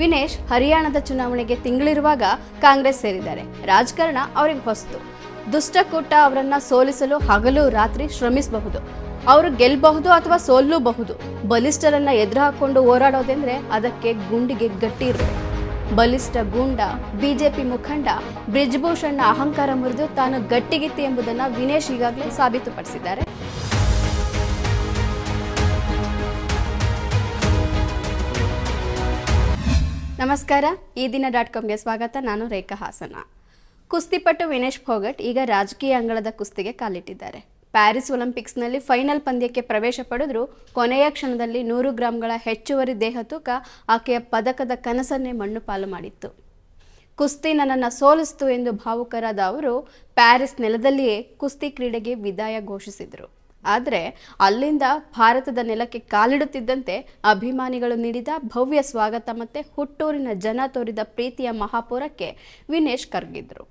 ವಿನೇಶ್ ಹರಿಯಾಣದ ಚುನಾವಣೆಗೆ ತಿಂಗಳಿರುವಾಗ ಕಾಂಗ್ರೆಸ್ ಸೇರಿದ್ದಾರೆ. ರಾಜಕಾರಣ ಅವರಿಗೆ ಹೊಸತು. ದುಷ್ಟಕೂಟ ಅವರನ್ನ ಸೋಲಿಸಲು ಹಗಲು ರಾತ್ರಿ ಶ್ರಮಿಸಬಹುದು. ಅವರು ಗೆಲ್ಲಬಹುದು ಅಥವಾ ಸೋಲ್ಲೂಬಹುದು ಬಲಿಷ್ಠರನ್ನ ಎದುರು ಹಾಕೊಂಡು ಹೋರಾಡೋದೆಂದ್ರೆ ಅದಕ್ಕೆ ಗುಂಡಿಗೆ ಗಟ್ಟಿ ಇರಬೇಕು ಬಲಿಷ್ಠ ಗೂಂಡ, ಬಿಜೆಪಿ ಮುಖಂಡ ಬ್ರಿಜ್ಭೂಷಣ್ನ ಅಹಂಕಾರ ಮುರಿದು ತಾನು ಗಟ್ಟಿಗಿತ್ತಿ ಎಂಬುದನ್ನು ವಿನೇಶ್ ಈಗಾಗಲೇ ಸಾಬೀತುಪಡಿಸಿದ್ದಾರೆ. ನಮಸ್ಕಾರ. ಈ ದಿನ ಡಾಟ್ ಕಾಮ್ಗೆ ಸ್ವಾಗತ. ನಾನು ರೇಖಾ ಹಾಸನ. ಕುಸ್ತಿಪಟ್ಟು ವಿನೇಶ್ ಫೋಗಟ್ ಈಗ ರಾಜಕೀಯ ಅಂಗಳದ ಕುಸ್ತಿಗೆ ಕಾಲಿಟ್ಟಿದ್ದಾರೆ. ಪ್ಯಾರಿಸ್ ಒಲಿಂಪಿಕ್ಸ್ನಲ್ಲಿ ಫೈನಲ್ ಪಂದ್ಯಕ್ಕೆ ಪ್ರವೇಶ ಪಡೆದರೂ ಕೊನೆಯ ಕ್ಷಣದಲ್ಲಿ ನೂರು ಗ್ರಾಂಗಳ ಹೆಚ್ಚುವರಿ ದೇಹ ತೂಕ ಆಕೆಯ ಪದಕದ ಕನಸನ್ನೇ ಮಣ್ಣು ಪಾಲು ಮಾಡಿತ್ತು. ಕುಸ್ತಿ ನನ್ನನ್ನು ಸೋಲಿಸ್ತು ಎಂದು ಭಾವುಕರಾದ ಅವರು ಪ್ಯಾರಿಸ್ ನೆಲದಲ್ಲಿಯೇ ಕುಸ್ತಿ ಕ್ರೀಡೆಗೆ ವಿದಾಯ ಘೋಷಿಸಿದರು. ಆದರೆ ಅಲ್ಲಿಂದ ಭಾರತದ ನೆಲಕ್ಕೆ ಕಾಲಿಡುತ್ತಿದ್ದಂತೆ ಅಭಿಮಾನಿಗಳು ನೀಡಿದ ಭವ್ಯ ಸ್ವಾಗತ ಮತ್ತೆ ಹುಟ್ಟೂರಿನ ಜನ ತೋರಿದ ಪ್ರೀತಿಯ ಮಹಾಪೂರಕ್ಕೆ ವಿನೇಶ್ ಕರ್ಗಿದ್ರು.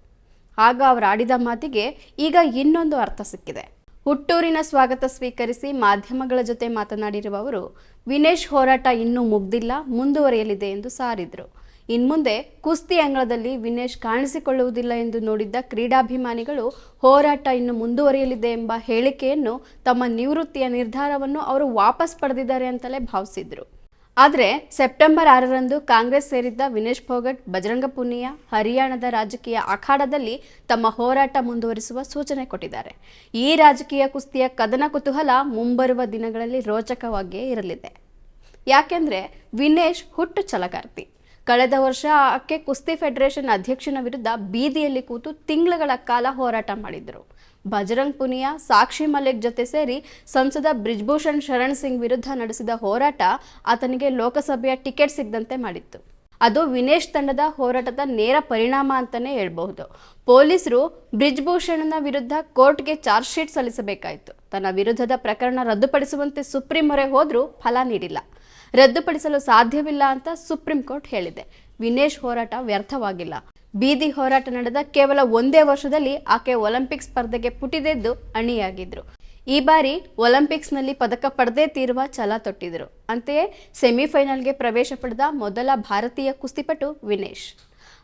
ಆಗ ಅವರು ಆಡಿದ ಮಾತಿಗೆ ಈಗ ಇನ್ನೊಂದು ಅರ್ಥ ಸಿಕ್ಕಿದೆ. ಹುಟ್ಟೂರಿನ ಸ್ವಾಗತ ಸ್ವೀಕರಿಸಿ ಮಾಧ್ಯಮಗಳ ಜೊತೆ ಮಾತನಾಡಿರುವ ಅವರು ವಿನೇಶ್ ಹೋರಾಟ ಇನ್ನೂ ಮುಗ್ದಿಲ್ಲ, ಮುಂದುವರಿಯಲಿದೆ ಎಂದು ಸಾರಿದರು. ಇನ್ಮುಂದೆ ಕುಸ್ತಿ ಅಂಗಳದಲ್ಲಿ ವಿನೇಶ್ ಕಾಣಿಸಿಕೊಳ್ಳುವುದಿಲ್ಲ ಎಂದು ನೋಡಿದ್ದ ಕ್ರೀಡಾಭಿಮಾನಿಗಳು ಹೋರಾಟ ಇನ್ನು ಮುಂದುವರಿಯಲಿದೆ ಎಂಬ ಹೇಳಿಕೆಯನ್ನು ತಮ್ಮ ನಿವೃತ್ತಿಯ ನಿರ್ಧಾರವನ್ನು ಅವರು ವಾಪಸ್ ಪಡೆದಿದ್ದಾರೆ ಅಂತಲೇ ಭಾವಿಸಿದ್ರು. ಆದರೆ ಸೆಪ್ಟೆಂಬರ್ ಆರರಂದು ಕಾಂಗ್ರೆಸ್ ಸೇರಿದ್ದ ವಿನೇಶ್ ಫೋಗಟ್ ಬಜರಂಗ ಪುನಿಯಾ, ಹರಿಯಾಣದ ರಾಜಕೀಯ ಅಖಾಡದಲ್ಲಿ ತಮ್ಮ ಹೋರಾಟ ಮುಂದುವರಿಸುವ ಸೂಚನೆ ಕೊಟ್ಟಿದ್ದಾರೆ. ಈ ರಾಜಕೀಯ ಕುಸ್ತಿಯ ಕದನ ಕುತೂಹಲ ಮುಂಬರುವ ದಿನಗಳಲ್ಲಿ ರೋಚಕವಾಗಿಯೇ ಇರಲಿದೆ. ಯಾಕೆಂದರೆ ವಿನೇಶ್ ಹುಟ್ಟು ಛಲಗಾರ್ತಿ ಕಳೆದ ವರ್ಷ ಆಕೆ ಕುಸ್ತಿ ಫೆಡರೇಷನ್ ಅಧ್ಯಕ್ಷನ ವಿರುದ್ಧ ಬೀದಿಯಲ್ಲಿ ಕೂತು ತಿಂಗಳುಗಳ ಕಾಲ ಹೋರಾಟ ಮಾಡಿದ್ರು ಬಜರಂಗ್ ಪುನಿಯಾ, ಸಾಕ್ಷಿ ಮಲಿಕ್ ಜೊತೆ ಸೇರಿ ಸಂಸದ ಬ್ರಿಜ್ಭೂಷಣ್ ಶರಣ್ ಸಿಂಗ್ ವಿರುದ್ಧ ನಡೆಸಿದ ಹೋರಾಟ ಆತನಿಗೆ ಲೋಕಸಭೆಯ ಟಿಕೆಟ್ ಸಿಗದಂತೆ ಮಾಡಿತ್ತು. ಅದು ವಿನೇಶ್ ತಂಡದ ಹೋರಾಟದ ನೇರ ಪರಿಣಾಮ ಅಂತಾನೆ ಹೇಳ್ಬಹುದು. ಪೊಲೀಸರು ಬ್ರಿಜ್ಭೂಷಣ್ನ ವಿರುದ್ಧ ಕೋರ್ಟ್ಗೆ ಚಾರ್ಜ್ ಶೀಟ್ ಸಲ್ಲಿಸಬೇಕಾಯಿತು. ತನ್ನ ವಿರುದ್ಧದ ಪ್ರಕರಣ ರದ್ದುಪಡಿಸುವಂತೆ ಸುಪ್ರೀಂ ಮೊರೆ ಹೋದರೂ ಫಲ ನೀಡಿಲ್ಲ. ರದ್ದುಪಡಿಸಲು ಸಾಧ್ಯವಿಲ್ಲ ಅಂತ ಸುಪ್ರೀಂ ಕೋರ್ಟ್ ಹೇಳಿದೆ. ವಿನೇಶ್ ಹೋರಾಟ ವ್ಯರ್ಥವಾಗಿಲ್ಲ. ಬೀದಿ ಹೋರಾಟ ನಡೆದ ಕೇವಲ ಒಂದೇ ವರ್ಷದಲ್ಲಿ ಆಕೆ ಒಲಿಂಪಿಕ್ ಸ್ಪರ್ಧೆಗೆ ಪುಟಿದೆದ್ದು ಅಣಿಯಾಗಿದ್ರು. ಈ ಬಾರಿ ಒಲಿಂಪಿಕ್ಸ್ನಲ್ಲಿ ಪದಕ ಪಡೆದೇ ತೀರುವ ಛಲ ತೊಟ್ಟಿದ್ರು. ಅಂತೆಯೇ ಸೆಮಿಫೈನಲ್ಗೆ ಪ್ರವೇಶ ಪಡೆದ ಮೊದಲ ಭಾರತೀಯ ಕುಸ್ತಿಪಟು ವಿನೇಶ್.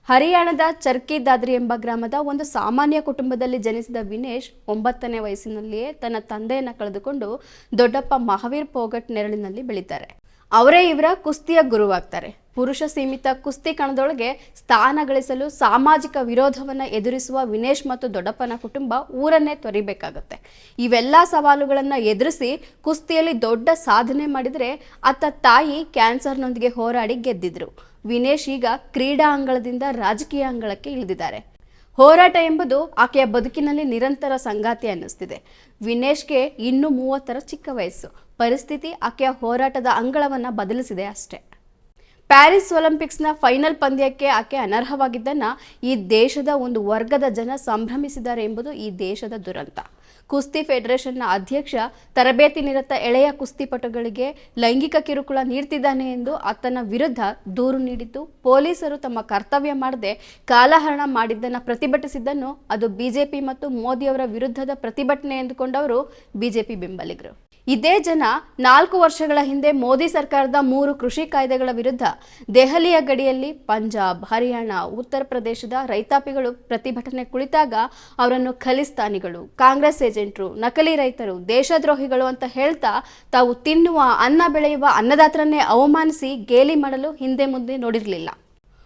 ಹರಿಯಾಣದ ಚರ್ಕಿ ದಾದ್ರಿ ಎಂಬ ಗ್ರಾಮದ ಒಂದು ಸಾಮಾನ್ಯ ಕುಟುಂಬದಲ್ಲಿ ಜನಿಸಿದ ವಿನೇಶ್ ಒಂಬತ್ತನೇ ವಯಸ್ಸಿನಲ್ಲಿಯೇ ತನ್ನ ತಂದೆಯನ್ನು ಕಳೆದುಕೊಂಡು ದೊಡ್ಡಪ್ಪ ಮಹಾವೀರ್ ಪೋಗಟ್ ನೆರಳಿನಲ್ಲಿ ಬೆಳೀತಾರೆ. ಅವರೇ ಇವರ ಕುಸ್ತಿಯ ಗುರುವಾಗ್ತಾರೆ. ಪುರುಷ ಸೀಮಿತ ಕುಸ್ತಿ ಕಣದೊಳಗೆ ಸ್ಥಾನ ಗಳಿಸಲು ಸಾಮಾಜಿಕ ವಿರೋಧವನ್ನು ಎದುರಿಸುವ ವಿನೇಶ್ ಮತ್ತು ದೊಡ್ಡಪ್ಪನ ಕುಟುಂಬ ಊರನ್ನೇ ತೊರಿಬೇಕಾಗತ್ತೆ. ಇವೆಲ್ಲ ಸವಾಲುಗಳನ್ನು ಎದುರಿಸಿ ಕುಸ್ತಿಯಲ್ಲಿ ದೊಡ್ಡ ಸಾಧನೆ ಮಾಡಿದರೆ ಅತ್ತ ತಾಯಿ ಕ್ಯಾನ್ಸರ್ನೊಂದಿಗೆ ಹೋರಾಡಿ ಗೆದ್ದಿದ್ರು. ವಿನೇಶ್ ಈಗ ಕ್ರೀಡಾ ಅಂಗಳದಿಂದ ರಾಜಕೀಯ ಅಂಗಳಕ್ಕೆ ಇಳಿದಿದ್ದಾರೆ. ಹೋರಾಟ ಎಂಬುದು ಆಕೆಯ ಬದುಕಿನಲ್ಲಿ ನಿರಂತರ ಸಂಗಾತಿ ಅನ್ನಿಸ್ತಿದೆ. ವಿನೇಶ್ಗೆ ಇನ್ನು ಮೂವತ್ತರ ಚಿಕ್ಕ ವಯಸ್ಸು. ಪರಿಸ್ಥಿತಿ ಆಕೆಯ ಹೋರಾಟದ ಅಂಗಳವನ್ನು ಬದಲಿಸಿದೆ ಅಷ್ಟೇ. ಪ್ಯಾರಿಸ್ ಒಲಿಂಪಿಕ್ಸ್ನ ಫೈನಲ್ ಪಂದ್ಯಕ್ಕೆ ಆಕೆ ಅನರ್ಹವಾಗಿದ್ದನ್ನು ಈ ದೇಶದ ಒಂದು ವರ್ಗದ ಜನ ಸಂಭ್ರಮಿಸಿದ್ದಾರೆ ಎಂಬುದು ಈ ದೇಶದ ದುರಂತ. ಕುಸ್ತಿ ಫೆಡರೇಷನ್ನ ಅಧ್ಯಕ್ಷ ತರಬೇತಿ ನಿರತ ಎಳೆಯ ಕುಸ್ತಿಪಟುಗಳಿಗೆ ಲೈಂಗಿಕ ಕಿರುಕುಳ ನೀಡ್ತಿದ್ದಾನೆ ಎಂದು ಆತನ ವಿರುದ್ಧ ದೂರು ನೀಡಿದ್ದು ಪೊಲೀಸರು ತಮ್ಮ ಕರ್ತವ್ಯ ಮಾಡದೆ ಕಾಲಹರಣ ಮಾಡಿದ್ದನ್ನು ಪ್ರತಿಭಟಿಸಿದ್ದನ್ನು ಅದು ಬಿಜೆಪಿ ಮತ್ತು ಮೋದಿಯವರ ವಿರುದ್ಧದ ಪ್ರತಿಭಟನೆ ಎಂದುಕೊಂಡವರು ಬಿಜೆಪಿ ಬೆಂಬಲಿಗರು. ಇದೇ ಜನ ನಾಲ್ಕು ವರ್ಷಗಳ ಹಿಂದೆ ಮೋದಿ ಸರ್ಕಾರದ ಮೂರು ಕೃಷಿ ಕಾಯ್ದೆಗಳ ವಿರುದ್ಧ ದೆಹಲಿಯ ಗಡಿಯಲ್ಲಿ ಪಂಜಾಬ್, ಹರಿಯಾಣ, ಉತ್ತರ ಪ್ರದೇಶದ ರೈತಾಪಿಗಳು ಪ್ರತಿಭಟನೆ ಕುಳಿತಾಗ ಅವರನ್ನು ಖಲಿಸ್ತಾನಿಗಳು, ಕಾಂಗ್ರೆಸ್ ಏಜೆಂಟ್ರು, ನಕಲಿ ರೈತರು, ದೇಶದ್ರೋಹಿಗಳು ಅಂತ ಹೇಳ್ತಾ ತಾವು ತಿನ್ನುವ, ಅನ್ನ ಬೆಳೆಯುವ, ಅನ್ನದಾತರನ್ನೇ ಅವಮಾನಿಸಿ ಗೇಲಿ ಮಾಡಲು ಹಿಂದೆ ಮುಂದೆ ನೋಡಿರಲಿಲ್ಲ.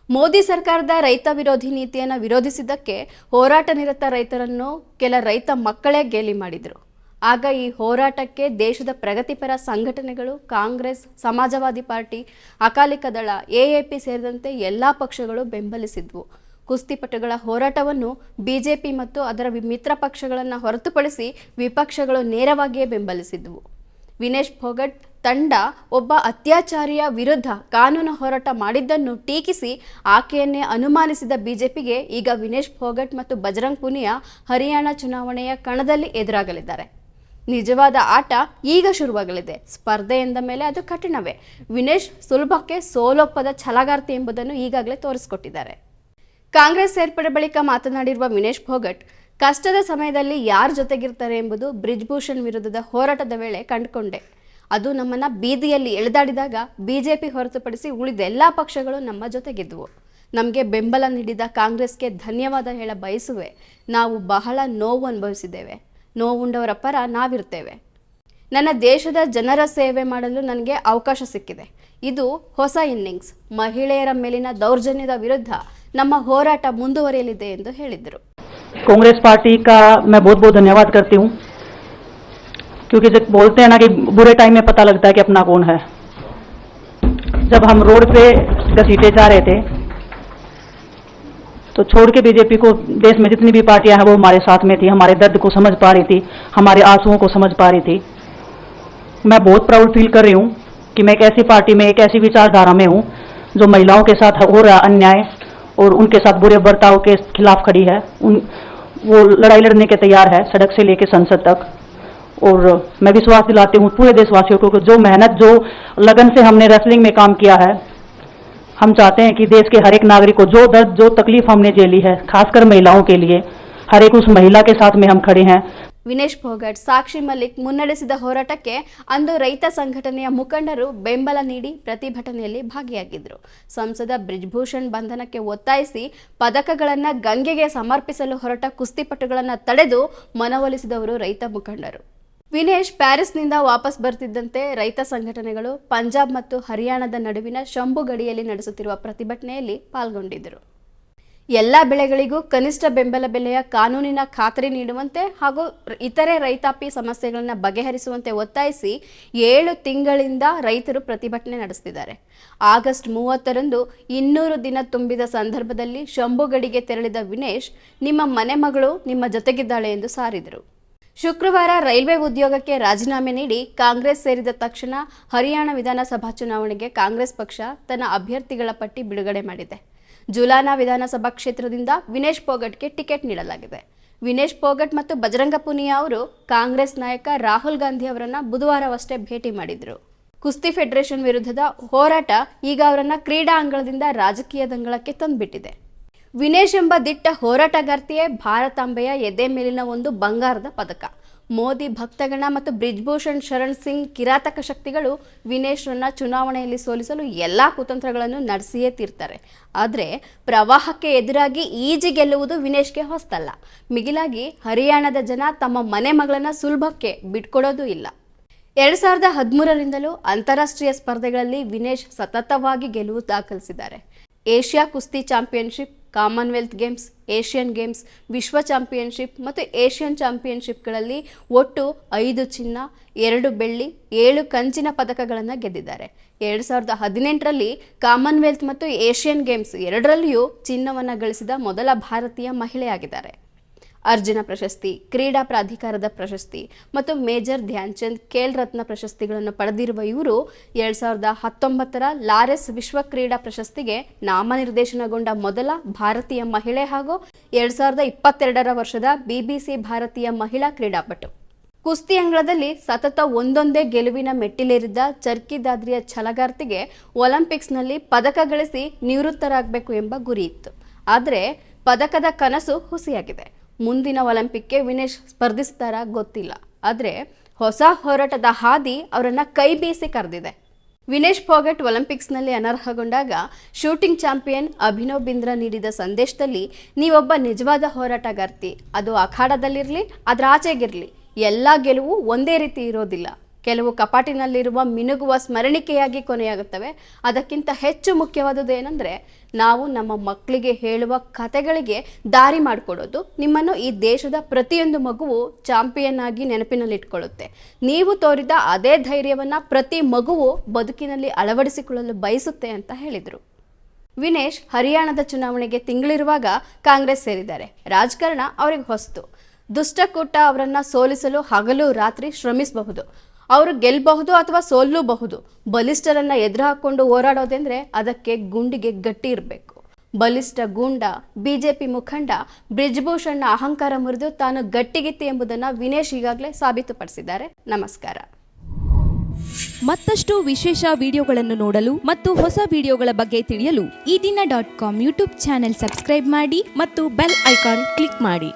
ಮೋದಿ ಸರ್ಕಾರದ ರೈತ ವಿರೋಧಿ ನೀತಿಯನ್ನು ವಿರೋಧಿಸಿದ್ದಕ್ಕೆ ಹೋರಾಟ ನಿರತ ರೈತರನ್ನು ಕೆಲ ರೈತ ಮಕ್ಕಳೇ ಗೇಲಿ ಮಾಡಿದರು. ಆಗ ಈ ಹೋರಾಟಕ್ಕೆ ದೇಶದ ಪ್ರಗತಿಪರ ಸಂಘಟನೆಗಳು, ಕಾಂಗ್ರೆಸ್, ಸಮಾಜವಾದಿ ಪಾರ್ಟಿ, ಅಕಾಲಿಕ ದಳ ಎಎಪಿ ಸೇರಿದಂತೆ ಎಲ್ಲ ಪಕ್ಷಗಳು ಬೆಂಬಲಿಸಿದ್ವು. ಕುಸ್ತಿಪಟುಗಳ ಹೋರಾಟವನ್ನು ಬಿಜೆಪಿ ಮತ್ತು ಅದರ ಮಿತ್ರ ಪಕ್ಷಗಳನ್ನು ಹೊರತುಪಡಿಸಿ ವಿಪಕ್ಷಗಳು ನೇರವಾಗಿಯೇ ಬೆಂಬಲಿಸಿದ್ವು. ವಿನೇಶ್ ಫೋಗಟ್ ತಂಡ ಒಬ್ಬ ಅತ್ಯಾಚಾರಿಯ ವಿರುದ್ಧ ಕಾನೂನು ಹೋರಾಟ ಮಾಡಿದ್ದನ್ನು ಟೀಕಿಸಿ ಆಕೆಯನ್ನೇ ಅನುಮಾನಿಸಿದ ಬಿಜೆಪಿಗೆ ಈಗ ವಿನೇಶ್ ಫೋಗಟ್ ಮತ್ತು ಬಜರಂಗ್ ಪುನಿಯಾ ಹರಿಯಾಣ ಚುನಾವಣೆಯ ಕಣದಲ್ಲಿ ಎದುರಾಗಲಿದ್ದಾರೆ. ನಿಜವಾದ ಆಟ ಈಗ ಶುರುವಾಗಲಿದೆ. ಸ್ಪರ್ಧೆ ಎಂದ ಮೇಲೆ ಅದು ಕಠಿಣವೇ. ವಿನೇಶ್ ಸುಲಭಕ್ಕೆ ಸೋಲೊಪ್ಪದ ಛಲಗಾರ್ತಿ ಎಂಬುದನ್ನು ಈಗಾಗಲೇ ತೋರಿಸಿಕೊಟ್ಟಿದ್ದಾರೆ. ಕಾಂಗ್ರೆಸ್ ಸೇರ್ಪಡೆ ಬಳಿಕ ಮಾತನಾಡಿರುವ ವಿನೇಶ್ ಫೋಗಟ್ ಕಷ್ಟದ ಸಮಯದಲ್ಲಿ ಯಾರ ಜೊತೆಗಿರ್ತಾರೆ ಎಂಬುದು ಬ್ರಿಜ್ಭೂಷಣ್ ವಿರುದ್ಧದ ಹೋರಾಟದ ವೇಳೆ ಕಂಡುಕೊಂಡೆ. ಅದು ನಮ್ಮನ್ನ ಬೀದಿಯಲ್ಲಿ ಎಳೆದಾಡಿದಾಗ ಬಿಜೆಪಿ ಹೊರತುಪಡಿಸಿ ಉಳಿದ ಎಲ್ಲ ಪಕ್ಷಗಳು ನಮ್ಮ ಜೊತೆಗಿದ್ವು. ನಮಗೆ ಬೆಂಬಲ ನೀಡಿದ ಕಾಂಗ್ರೆಸ್ಗೆ ಧನ್ಯವಾದ ಹೇಳ ಬಯಸುವೆ ನಾವು ಬಹಳ ನೋವು ಅನುಭವಿಸಿದ್ದೇವೆ. ನೋವುಂಡವರ ಪರ ನಾವಿರ್ತೇವೆ ನನ್ನ ದೇಶದ ಜನರ ಸೇವೆ ಮಾಡಲು ನನಗೆ ಅವಕಾಶ ಸಿಕ್ಕಿದೆ ಇದು ಹೊಸ ಇನ್ನಿಂಗ್ಸ್ ಮಹಿಳೆಯರ ಮೇಲಿನ ದೌರ್ಜನ್ಯದ ವಿರುದ್ಧ ನಮ್ಮ ಹೋರಾಟ ಮುಂದುವರಿಯಲಿದೆ ಎಂದು ಹೇಳಿದರು कांग्रेस पार्टी का मैं बहुत बहुत धन्यवाद करती हूँ क्योंकि जब बोलते हैं ना कि बुरे टाइम में पता लगता है कि अपना कौन है जब हम रोड पे घसीटे जा रहे थे तो छोड़ के बीजेपी को देश में जितनी भी पार्टियाँ हैं, वो हमारे साथ में थी, हमारे दर्द को समझ पा रही थी, हमारे आंसुओं को समझ पा रही थी। मैं बहुत प्राउड फील कर रही हूँ कि मैं एक ऐसी पार्टी में, एक ऐसी विचारधारा में हूँ, जो महिलाओं के साथ हो रहा अन्याय और उनके साथ बुरे बर्ताव के खिलाफ खड़ी है। उन, वो लड़ाई लड़ने के तैयार है, सड़क से लेकर संसद तक। और मैं विश्वास दिलाती हूँ पूरे देशवासियों को जो मेहनत, जो लगन से हमने रेसलिंग में काम किया है हम चाहते हैं कि देश के हर एक नागरिक को जो दर्द जो तकलीफ हमने झेली है खासकर महिलाओं के लिए हर एक उस महिला के साथ में हम खड़े हैं ವಿನೇಶ್ ಭೋಗಟ್ ಸಾಕ್ಷಿ ಮಲ್ಲಿಕ್ ಮುನ್ನಡೆಸಿದ ಹೋರಾಟಕ್ಕೆ ಅಂದು ರೈತ ಸಂಘಟನೆಯ ಮುಖಂಡರು ಬೆಂಬಲ ನೀಡಿ ಪ್ರತಿಭಟನೆಯಲ್ಲಿ ಭಾಗಿಯಾಗಿದ್ದರು ಸಂಸದ ಬ್ರಿಜ್ಭೂಷಣ್ ಬಂಧನಕ್ಕೆ ಒತ್ತಾಯಿಸಿ ಪದಕಗಳನ್ನು ಗಂಗೆಗೆ ಸಮರ್ಪಿಸಲು ಹೊರಟ ಕುಸ್ತಿಪಟುಗಳನ್ನು ತಡೆದು ಮನವೊಲಿಸಿದವರು ರೈತ ಮುಖಂಡರು ವಿನೇಶ್ ಪ್ಯಾರಿಸ್ನಿಂದ ವಾಪಸ್ ಬರ್ತಿದ್ದಂತೆ ರೈತ ಸಂಘಟನೆಗಳು ಪಂಜಾಬ್ ಮತ್ತು ಹರಿಯಾಣದ ನಡುವಿನ ಶಂಭು ಗಡಿಯಲ್ಲಿ ನಡೆಸುತ್ತಿರುವ ಪ್ರತಿಭಟನೆಯಲ್ಲಿ ಪಾಲ್ಗೊಂಡಿದ್ದರು. ಎಲ್ಲ ಬೆಳೆಗಳಿಗೂ ಕನಿಷ್ಠ ಬೆಂಬಲ ಬೆಲೆಯ ಕಾನೂನಿನ ಖಾತರಿ ನೀಡುವಂತೆ ಹಾಗೂ ಇತರೆ ರೈತಾಪಿ ಸಮಸ್ಯೆಗಳನ್ನು ಬಗೆಹರಿಸುವಂತೆ ಒತ್ತಾಯಿಸಿ ಏಳು ತಿಂಗಳಿಂದ ರೈತರು ಪ್ರತಿಭಟನೆ ನಡೆಸುತ್ತಿದ್ದಾರೆ ಆಗಸ್ಟ್ ಮೂವತ್ತರಂದು ಇನ್ನೂರು ದಿನ ತುಂಬಿದ ಸಂದರ್ಭದಲ್ಲಿ ಶಂಭುಗಡಿಗೆ ತೆರಳಿದ ವಿನೇಶ್, ನಿಮ್ಮ ಮನೆ ಮಗಳು ನಿಮ್ಮ ಜೊತೆಗಿದ್ದಾಳೆ ಎಂದು ಸಾರಿದರು. ಶುಕ್ರವಾರ ರೈಲ್ವೆ ಉದ್ಯೋಗಕ್ಕೆ ರಾಜೀನಾಮೆ ನೀಡಿ ಕಾಂಗ್ರೆಸ್ ಸೇರಿದ ತಕ್ಷಣ ಹರಿಯಾಣ ವಿಧಾನಸಭಾ ಚುನಾವಣೆಗೆ ಕಾಂಗ್ರೆಸ್ ಪಕ್ಷ ತನ್ನ ಅಭ್ಯರ್ಥಿಗಳ ಪಟ್ಟಿ ಬಿಡುಗಡೆ ಮಾಡಿದೆ. ಜುಲಾನಾ ವಿಧಾನಸಭಾ ಕ್ಷೇತ್ರದಿಂದ ವಿನೇಶ್ ಪೋಗಟ್ಗೆ ಟಿಕೆಟ್ ನೀಡಲಾಗಿದೆ. ವಿನೇಶ್ ಪೋಗಟ್ ಮತ್ತು ಬಜರಂಗ ಪುನಿಯಾ ಅವರು ಕಾಂಗ್ರೆಸ್ ನಾಯಕ ರಾಹುಲ್ ಗಾಂಧಿ ಅವರನ್ನ ಬುಧವಾರವಷ್ಟೇ ಭೇಟಿ ಮಾಡಿದರು. ಕುಸ್ತಿ ಫೆಡರೇಷನ್ ವಿರುದ್ಧದ ಹೋರಾಟ ಈಗ ಅವರನ್ನ ಕ್ರೀಡಾ ಅಂಗಳದಿಂದ ರಾಜಕೀಯ ದಂಗಳಕ್ಕೆ ತಂದುಬಿಟ್ಟಿದೆ. ವಿನೇಶ್ ಎಂಬ ದಿಟ್ಟ ಹೋರಾಟಗಾರ್ತಿಯೇ ಭಾರತಾಂಬೆಯ ಎದೆ ಮೇಲಿನ ಒಂದು ಬಂಗಾರದ ಪದಕ. ಮೋದಿ ಭಕ್ತಗಣ ಮತ್ತು ಬ್ರಿಜ್ಭೂಷಣ್ ಶರಣ್ ಸಿಂಗ್ ಕಿರಾತಕ ಶಕ್ತಿಗಳು ವಿನೇಶ್ರನ್ನ ಚುನಾವಣೆಯಲ್ಲಿ ಸೋಲಿಸಲು ಎಲ್ಲ ಕುತಂತ್ರಗಳನ್ನು ನಡೆಸಿಯೇ ತೀರ್ತಾರೆ. ಆದರೆ ಪ್ರವಾಹಕ್ಕೆ ಎದುರಾಗಿ ಈಜಿ ಗೆಲ್ಲುವುದು ವಿನೇಶ್ಗೆ ಹೊಸ್ತಲ್ಲ. ಮಿಗಿಲಾಗಿ ಹರಿಯಾಣದ ಜನ ತಮ್ಮ ಮನೆ ಮಗಳನ್ನ ಸುಲಭಕ್ಕೆ ಬಿಟ್ಕೊಡೋದು ಇಲ್ಲ. ಎರಡ್ ಸಾವಿರದ ಹದಿಮೂರರಿಂದಲೂ ಅಂತಾರಾಷ್ಟ್ರೀಯ ಸ್ಪರ್ಧೆಗಳಲ್ಲಿ ವಿನೇಶ್ ಸತತವಾಗಿ ಗೆಲುವು ದಾಖಲಿಸಿದ್ದಾರೆ. ಏಷ್ಯಾ ಕುಸ್ತಿ championship, Commonwealth Games, Asian Games, ವಿಶ್ವ ಚಾಂಪಿಯನ್ಶಿಪ್ ಮತ್ತು ಏಷ್ಯನ್ ಚಾಂಪಿಯನ್ಶಿಪ್ಗಳಲ್ಲಿ ಒಟ್ಟು ಐದು ಚಿನ್ನ, ಎರಡು ಬೆಳ್ಳಿ, ಏಳು ಕಂಚಿನ ಪದಕಗಳನ್ನು ಗೆದ್ದಿದ್ದಾರೆ. ಎರಡು ಸಾವಿರದ ಹದಿನೆಂಟರಲ್ಲಿ ಕಾಮನ್ವೆಲ್ತ್ ಮತ್ತು ಏಷ್ಯನ್ ಗೇಮ್ಸ್ ಎರಡರಲ್ಲಿಯೂ ಚಿನ್ನವನ್ನು ಗಳಿಸಿದ ಮೊದಲ ಭಾರತೀಯ ಮಹಿಳೆಯಾಗಿದ್ದಾರೆ. ಅರ್ಜುನ ಪ್ರಶಸ್ತಿ, ಕ್ರೀಡಾ ಪ್ರಾಧಿಕಾರದ ಪ್ರಶಸ್ತಿ ಮತ್ತು ಮೇಜರ್ ಧ್ಯಾನ್ಚಂದ್ ಖೇಲ್ ರತ್ನ ಪ್ರಶಸ್ತಿಗಳನ್ನು ಪಡೆದಿರುವ ಇವರು ಎರಡ್ ಸಾವಿರದ ಹತ್ತೊಂಬತ್ತರ ಲಾರೆಸ್ ವಿಶ್ವ ಕ್ರೀಡಾ ಪ್ರಶಸ್ತಿಗೆ ನಾಮನಿರ್ದೇಶನಗೊಂಡ ಮೊದಲ ಭಾರತೀಯ ಮಹಿಳೆ ಹಾಗೂ ಎರಡ್ ಸಾವಿರದ ಇಪ್ಪತ್ತೆರಡರ ವರ್ಷದ ಬಿಬಿಸಿ ಭಾರತೀಯ ಮಹಿಳಾ ಕ್ರೀಡಾಪಟು. ಕುಸ್ತಿ ಅಂಗಳದಲ್ಲಿ ಸತತ ಒಂದೊಂದೇ ಗೆಲುವಿನ ಮೆಟ್ಟಿಲೇರಿದ್ದ ಚರ್ಕಿ ದಾದ್ರಿಯ ಛಲಗಾರ್ತಿಗೆ ಒಲಿಂಪಿಕ್ಸ್ನಲ್ಲಿ ಪದಕ ಗಳಿಸಿ ನಿವೃತ್ತರಾಗಬೇಕು ಎಂಬ ಗುರಿ ಇತ್ತು. ಆದರೆ ಪದಕದ ಕನಸು ಹುಸಿಯಾಗಿದೆ. ಮುಂದಿನ ಒಲಿಂಪಿಕ್ಗೆ ವಿನೇಶ್ ಸ್ಪರ್ಧಿಸ್ತಾರಾ ಗೊತ್ತಿಲ್ಲ. ಆದರೆ ಹೊಸ ಹೋರಾಟದ ಹಾದಿ ಅವರನ್ನು ಕೈ ಬೀಸಿ ಕರೆದಿದೆ. ವಿನೇಶ್ ಫೋಗಟ್ ಒಲಿಂಪಿಕ್ಸ್ನಲ್ಲಿ ಅನರ್ಹಗೊಂಡಾಗ ಶೂಟಿಂಗ್ ಚಾಂಪಿಯನ್ ಅಭಿನವ್ ಬಿಂದ್ರ ನೀಡಿದ ಸಂದೇಶದಲ್ಲಿ, ನೀವೊಬ್ಬ ನಿಜವಾದ ಹೋರಾಟಗಾರ್ತಿ. ಅದು ಅಖಾಡದಲ್ಲಿರಲಿ ಅದರ ಆಚೆಗಿರಲಿ ಎಲ್ಲ ಗೆಲುವು ಒಂದೇ ರೀತಿ ಇರೋದಿಲ್ಲ. ಕೆಲವು ಕಪಾಟಿನಲ್ಲಿರುವ ಮಿನುಗುವ ಸ್ಮರಣಿಕೆಯಾಗಿ ಕೊನೆಯಾಗುತ್ತವೆ. ಅದಕ್ಕಿಂತ ಹೆಚ್ಚು ಮುಖ್ಯವಾದದ್ದು ಏನಂದರೆ, ನಾವು ನಮ್ಮ ಮಕ್ಕಳಿಗೆ ಹೇಳುವ ಕತೆಗಳಿಗೆ ದಾರಿ ಮಾಡಿಕೊಡೋದು. ನಿಮ್ಮನ್ನು ಈ ದೇಶದ ಪ್ರತಿಯೊಂದು ಮಗುವು ಚಾಂಪಿಯನ್ ಆಗಿ ನೆನಪಿನಲ್ಲಿಟ್ಕೊಳ್ಳುತ್ತೆ. ನೀವು ತೋರಿದ ಅದೇ ಧೈರ್ಯವನ್ನು ಪ್ರತಿ ಮಗುವು ಬದುಕಿನಲ್ಲಿ ಅಳವಡಿಸಿಕೊಳ್ಳಲು ಬಯಸುತ್ತೆ ಅಂತ ಹೇಳಿದರು. ವಿನೇಶ್ ಹರಿಯಾಣದ ಚುನಾವಣೆಗೆ ತಿಂಗಳಿರುವಾಗ ಕಾಂಗ್ರೆಸ್ ಸೇರಿದ್ದಾರೆ. ರಾಜಕಾರಣ ಅವರಿಗೆ ಹೊಸ್ತು. ದುಷ್ಟಕೂಟ ಅವರನ್ನ ಸೋಲಿಸಲು ಹಗಲು ರಾತ್ರಿ ಶ್ರಮಿಸಬಹುದು. ಅವರು ಗೆಲ್ಲಬಹುದು ಅಥವಾ ಸೋಲ್ಲೂಬಹುದು. ಬಲಿಷ್ಠರನ್ನ ಎದುರು ಹಾಕೊಂಡು ಹೋರಾಡೋದೆಂದ್ರೆ ಅದಕ್ಕೆ ಗುಂಡಿಗೆ ಗಟ್ಟಿ ಇರಬೇಕು. ಬಲಿಷ್ಠ ಗೂಂಡ, ಬಿಜೆಪಿ ಮುಖಂಡ ಬ್ರಿಜ್ಭೂಷಣ್ನ ಅಹಂಕಾರ ಮುರಿದು ತಾನು ಗಟ್ಟಿಗಿತ್ತಿ ಎಂಬುದನ್ನು ವಿನೇಶ್ ಈಗಾಗಲೇ ಸಾಬೀತುಪಡಿಸಿದ್ದಾರೆ. ನಮಸ್ಕಾರ. ಮತ್ತಷ್ಟು ವಿಶೇಷ ವಿಡಿಯೋಗಳನ್ನು ನೋಡಲು ಮತ್ತು ಹೊಸ ವಿಡಿಯೋಗಳ ಬಗ್ಗೆ ತಿಳಿಯಲು Ee Dina dot com YouTube channel subscribe ಮಾಡಿ ಮತ್ತು ಬೆಲ್ ಐಕಾನ್ ಕ್ಲಿಕ್ ಮಾಡಿ.